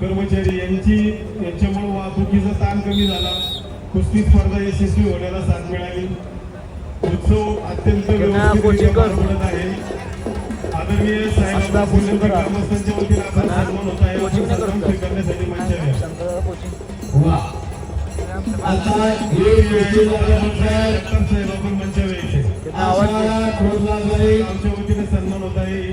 कर्मचारी यांची यांच्यामुळे वाहतुकीचा ताण कमी झाला. कुस्ती स्पर्धा यशस्वी होण्याला साथ मिळाली. उत्सव अत्यंत. पडत आहे. आदरणीय साहेब असं coaching करा. ग्रामस्थांच्या वतीने आपण सन्मान होत आहे? स्वीकारण्यासाठी कोचिंग वा. आता हे आपण जाईल. आमच्या वतीने सन्मान होत आहे.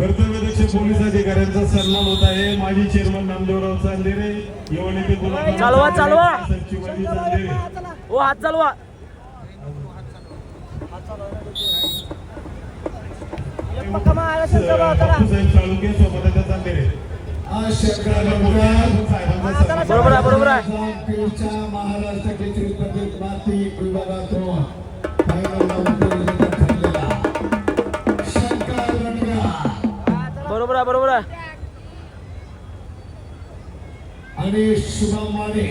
कर्तव्यदक्ष पोलीस अधिकाऱ्यांचा सन्मान होत आहे. माजी चेअरमन नामदेवराव चांदेरे युवा नेते गुलाबराव चालवा, चालवा. हा, हात चालवा. चांदेरे बरोबर आहे बरोबर आहे. महाराष्ट्र केसरी स्पर्धेत माती विभागातून आहे बरोबर आहे आणि शुभम माने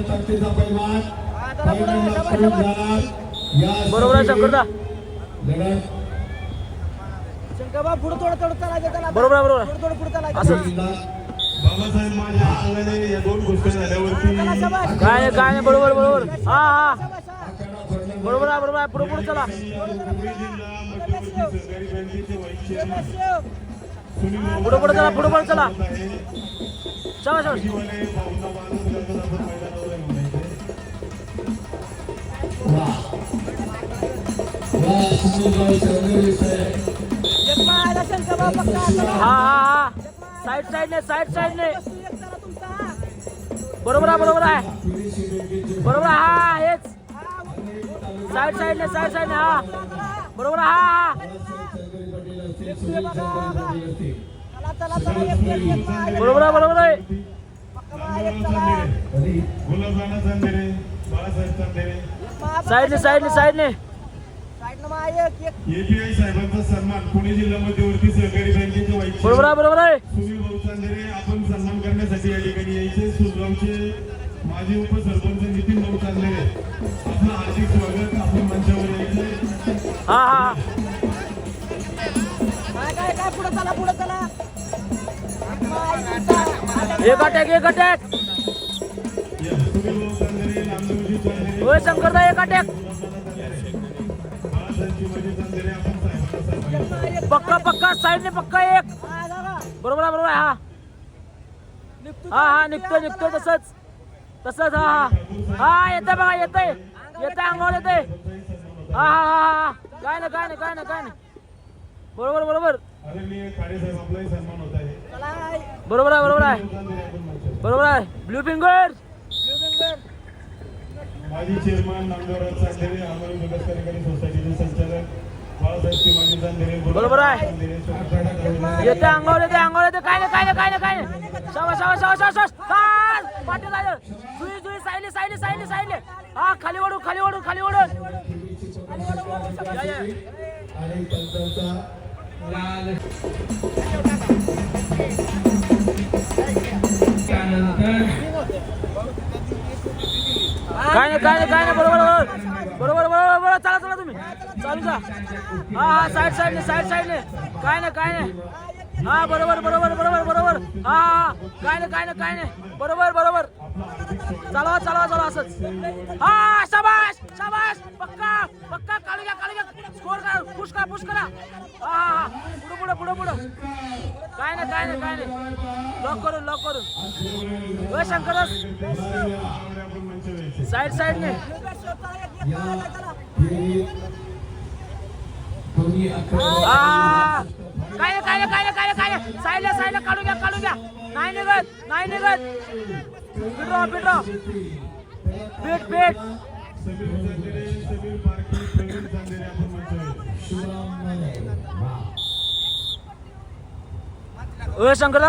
ताकदीचा पैलवान हा, पुढं. जाणार या बरोबर आहे शंकरदा लढत शंकर भाऊ, पुढं थोडं थोडं चालायचं त्याला. बरोबर आहे, बरोबर आहे. थोडं थोडं पुढं चालायचं. असंच. बाबासाहेब माझ्या अंगाने या दोन गोष्टी झाल्यावरती चला, शाबास. काय काय बरोबर बरोबर हा हा हा. बरोबर आहे बरोबर आहे पुढे पुढे चला पुढे पुढे चला पुढे पुढे चला. चला चला. हा हा हा. साईड साईडने साईड साईडने बरोबर आहे बरोबर आहे. बरोबर हा हेच. हा, साईड साईडने साईड ने हा. बरोबर हा. बरोबर आहे बरोबर आहे. साईडने साईडने साईडने. एपीआय साहेबांचा सन्मान पुणे जिल्हा मध्यवर्ती सहकारी बँकेचे बरोबर आहे बरोबर आहे. सुनील भाऊ चांदेरे आपण सन्मान करण्यासाठी या ठिकाणी यायचे. सुजगावचे माजी उपसरपंच नितीन भाऊ चांदेरे. आपलं हार्दिक स्वागत. आपण एक एक अटॅक एक अटॅक होय शंकरदा एक अटॅक पक्का पक्का साईडने पक्का एक. बरोबर आहे बरोबर आहे हा. हा हा निघतोय निघतोय तसंच. तसंच हा हा. हा येतंय बघा येतंय. येतंय अंगावर येतंय. हा हा हा हा काय ना काय ना काय ना काय ना बरोबर बरोबर. आदरणीय खाडे साहेब आपलाही सन्मान होत आहे चला, बरोबर आहे बरोबर आहे बरोबर आहे ब्लू फिंगर. माजी चेअरमन चांदेरे विकास कार्यकारी सोसायटीचे संचालक बाळासाहेब चांदेरे बरोबर आहे. येते अंगावर येते अंगावर येते काय नाही काय नाही काय नाही काय नाही पाटील झालं जुई जुई सायले सायले सायले सायले हा खाली ओढू खाली ओढू खाली ओढू. आणि त्यांचा त्यानंतर काय नाही काय नाही काय नाही बरोबर बरोबर. बरोबर बरोबर बरोबर. चला चला तुम्ही. चालू जा. हा हा साईड साईडने साईड साईडने. काय नाही काय नाही. हा बरोबर बरोबर बरोबर बरोबर. हा हा काय नाही काय नाही काय नाही. बरोबर बरोबर. चालवा चालवा चालवा असंच. हा शाबाश शाबाश पक्का पक्का काढू घ्या काढू घ्या. स्कोर करा पुश करा पुश करा. हा हा पुढे पुढे पुढे काय नाही काय नाही काय नाही. लॉक करून लॉक करून. वय शंकर आपण साईड साईडने हा. काय काय काय काय काय साईडला काढू द्या काढू द्या नाही निघत नाही निघत. पिटरा पिटरा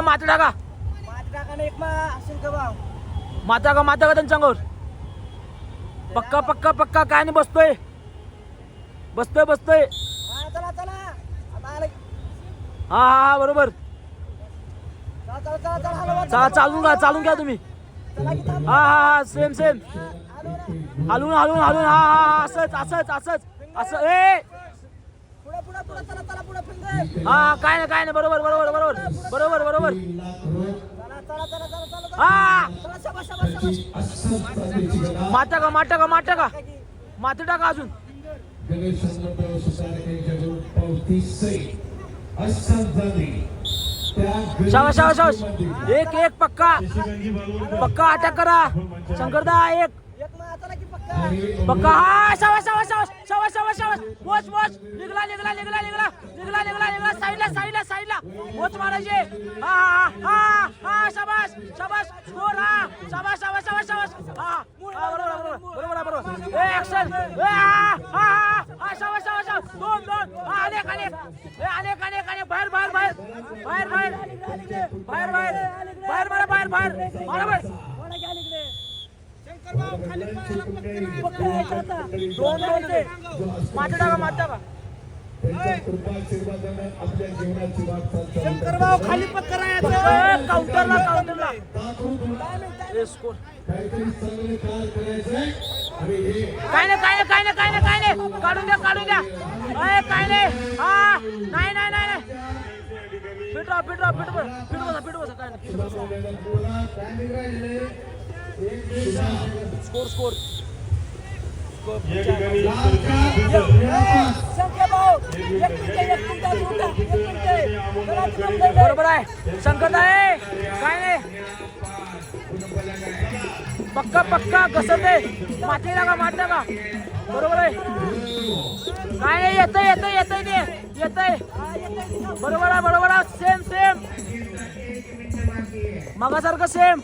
माती टाका. माता का माता का त्यांच्यावर पक्का पक्का पक्का. काय नाही बसतोय. बसतोय बसतोय. हा हा बरोबर. चालून घ्या चालून घ्या तुम्ही. हा हा हा सेम सेम हलून हलून हलून. हा हा हा असच असच असच. असं ए! हा काय ना काय ना बरोबर बरोबर बरोबर. बरोबर बरोबर. माता का माता का माता का? माता टाका अजून. शाबाश शाबाश शाबाश एक एक पक्का. पक्का अटॅक करा. शंकरदा एक. पक्का. हा शाबाश शाबाश शाबाश शाबाश शाबाश शाबाश वॉच वॉच निघला निघला निघला निघला. निघला निघला निघला. साईडला साईडला साईडला. वॉच मारायचे. हा हा हा शाबाश शाबाश स्कोर हा. शाबाश शाबाश शाबाश शाबाश हा. बरोबर बरोबर बरोबर बरोबर. ए ऍक्शन बाहेर बाहेर. बाहेर मारा बाहेर बाहेर. मारा बाहेर खाली पत्कर काउंटरला काउंटरला काय नाही काय नाही काय नाही काय नाही. काय नाही काढून द्या काढून द्या. काय नाही. हा नाही फिट राहा फिट राहा फिट बसा फिट बसा फिट बसा काय स्कोर स्कोर. बरोबर आहे. संकट आहे. काय नाही. पक्का पक्का कसं ते? माती लागा मात का बरोबर आहे? काय नाही येतंय येतंय येतंय ते. येतय. बरोबर आहे बरोबर आहे. सेम सेम मगासारखं सेम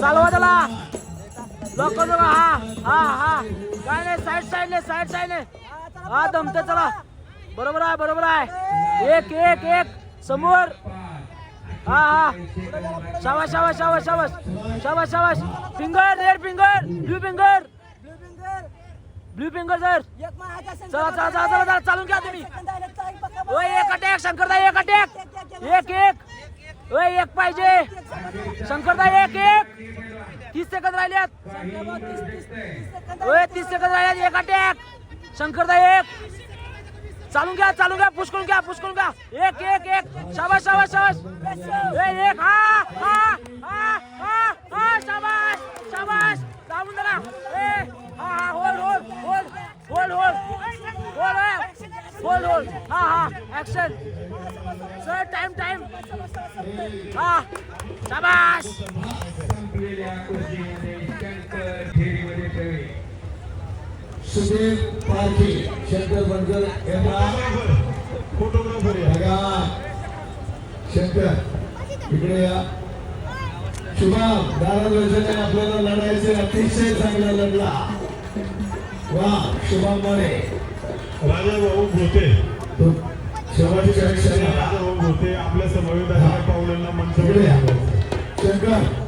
चालवा त्याला. लॉक करतो हा हा हा. काय नाही साईड साईडने साईड साईडने हा दमते चला बरोबर आहे बरोबर आहे. एक एक एक. समोर. हा हा. शाबाश शाबाश शाबाश शाबाश शाबाश शाबाश finger red finger blue finger blue finger. Finger sir चला चला चला चला चला चालून घ्या तुम्ही. ओय एक अटॅक शंकरदा एक अटॅक. एक एक. ओय एक पाहिजे. शंकरदा एक एक. तीस सेकंद राहिल्यात तीस- ओय तीस सेकंद राहिल्यात एक अटॅक. शंकरदा एक. चालून घ्या चालून घ्या, पुष्कळून घ्या पुष्कळून घ्या. एक एक एक. शाबाश शाबाश शाबाश ए, एक. हा हा हा हा हा शाबाश शाबाश जाऊन जरा ए, हा हा hold hold hold hold hold hold hold hold हा हा ऍक्शन सर टाइम टाइम हा शाबाश सुधीर पारखी शंकर बनकर यांना फोटोग्राफर बघा शंकर. इकडे या. शुभम दारा वर्षाने आपल्याला लढायचे अतिशय चांगला लढला. वा शुभम माने. राजा भाऊ भोते. क्षणी राजा भाऊ भोते आपल्या समवेत पाहुण्यांना मंचावर शंकर.